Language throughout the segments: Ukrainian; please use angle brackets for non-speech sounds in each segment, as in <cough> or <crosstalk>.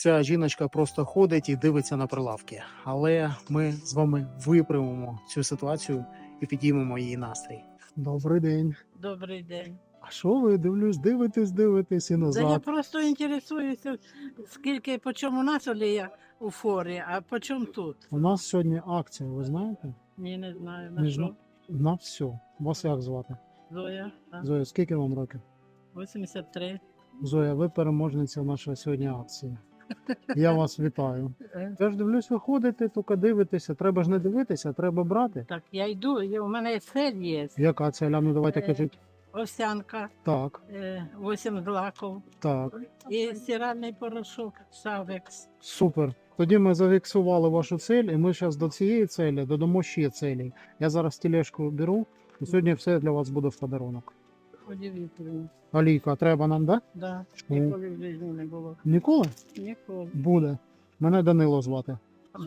Ця жіночка просто ходить і дивиться на прилавки. Але ми з вами виправимо цю ситуацію і підіймемо її настрій. Добрий день. Добрий день. А що ви дивлюсь, дивитесь, дивитесь і Да я просто інтересуюся, скільки по чому у нас олія у форі, а по чому тут? У нас сьогодні акція, ви знаєте? Ні, не знаю. На що? На все. Вас як звати? Зоя, а? Зоя, скільки вам років? 83. Зоя, ви переможниця нашої сьогодні акції. Я вас вітаю. Е, Я ж дивлюсь, ви ходите, тільки дивитеся. Треба ж не дивитися, треба брати. Так, я йду, у мене цель є. Яка це, Ляну, давайте Е. кажіть. Овсянка, Так, е, 8 злаків так, і стиральний порошок Савекс. супер. Тоді ми зафіксували вашу цель, і ми зараз до цієї целі додамо ще целі. Я зараз тележку беру, і сьогодні все для вас буде в подарунок. Удивительно. Олійка, треба нам, да? Да. Ніколи в житті не було. Ніколи? Ніколи. Буде. Мене Данило звати.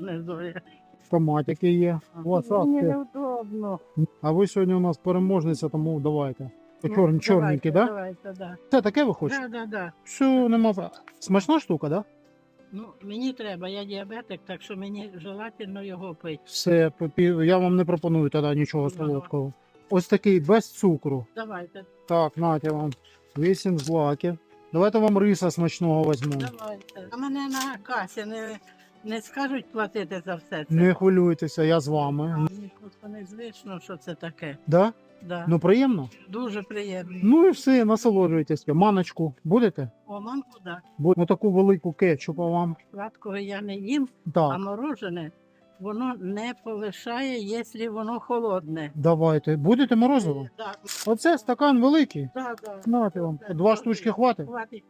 Не Зоя. Томатики є. Мені неудобно. А ви сьогодні у нас переможниця, тому давайте. По Ну, чорні, чорненькі, да? Давайте, да. Це таке ви хочете? Да, да, да. Все, нема. Смачна штука, да? Ну, мені треба, я діабетик, так що мені желательно його пити. Все, я вам не пропоную тоді нічого солодкого. Ось такий без цукру. Давайте, Так, нате вам. Вісім злаків. Давайте вам риса смачного візьму. давайте. А мене на касі не, не скажуть платити за все це. Не хвилюйтеся, я з вами. Мені просто незвично, що це таке. Да? Да. Ну приємно? Дуже приємно. Ну і все, насолоджуйтесь. Маночку будете? О, манку, да. Бу- Ну таку велику кетчупа вам. Сладкого я не їм, а морожене воно не полишає, якщо воно холодне. давайте. Будете морозиво? Так, Оце стакан великий. так, так. Нате вам. Два штучки хватить? Хватить.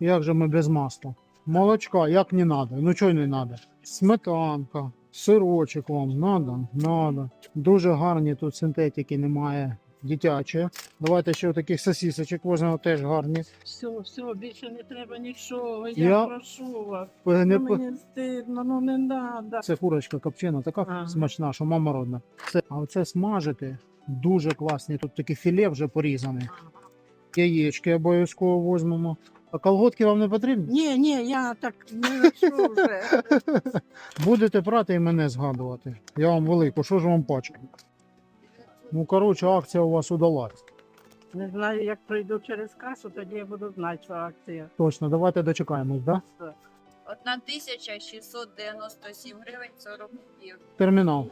Як же ми без масла? Молочка, як не надо. Ну чого не треба? Сметанка, сирочок вам надо, надо. Дуже гарні тут синтетики немає. Дитячі. Давайте ще таких сосісочок возьмемо теж гарні. Все, все, більше не треба нічого. Я, Я- прошу вас. Не Ну, мені стидно, ну не треба. Це курочка копчена, така Ага. смачна, що мама родна. Це, а оце смажити дуже класні. Тут таке філе вже порізане. Яєчки обов'язково візьмемо. А колготки вам не потрібні? Ні, ні, я так не ношу вже. <laughs> Будете брати і мене згадувати. Я вам велику, що ж вам пачку? Ну, коротше, акція у вас удалась. Не знаю, як пройду через касу, тоді я буду знати, що акція. Точно, давайте дочекаємось, да? 1697 гривень 40 копійок. Термінал.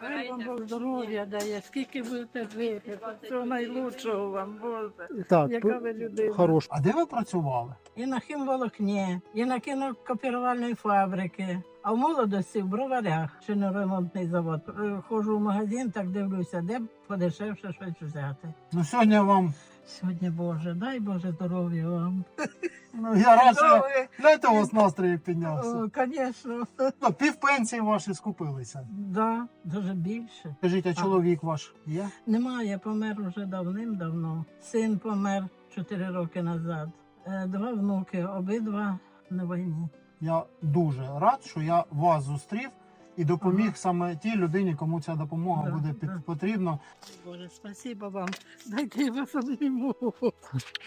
Хай вам Бог здоров'я дає, скільки будете жити. Всього найлучшого вам, Боже. Так, Яка ви людина. хорош. А де ви працювали? І на хімволокні, і на кінокопірувальної фабрики. А в молодості в броварях шиноремонтний завод. Е, Ходжу в магазин, так дивлюся, де б подешевше щось взяти. Ну, сьогодні вам. Сьогодні, Боже, дай Боже здоров'я вам. <laughs> Ну, я що Здоров'я. Гляньте, у вас настрій піднявся. Звісно. Ну, пів пенсії ваші скупилися. Да, дуже більше. Скажіть, а чоловік ваш є? Немає, помер уже давним-давно. Син помер 4 роки назад. Е, Два внуки, обидва на війні. Я дуже рад, що я вас зустрів і допоміг Ага. саме тій людині, кому ця допомога Да, буде під, да. потрібна. Боже, спасибо вам. Дайте я вас обійму.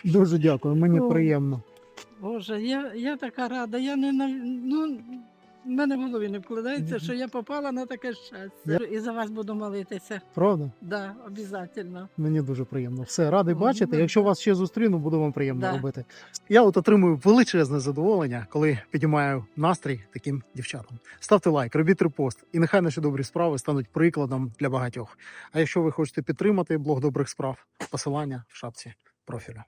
Дуже дякую, мені О. приємно. Боже, я, я така рада. Я не на- ну, в мене в голові не вкладається, що я попала на таке щастя. І за вас буду молитися. Правда? Да, обов'язково. Мені дуже приємно. Все, радий бачити. Якщо вас ще зустріну, буде вам приємно Да. робити. Я от отримую величезне задоволення, коли піднімаю настрій таким дівчатам. Ставте лайк, робіть репост, і нехай наші добрі справи стануть прикладом для багатьох. А якщо ви хочете підтримати блог добрих справ, посилання в шапці профіля.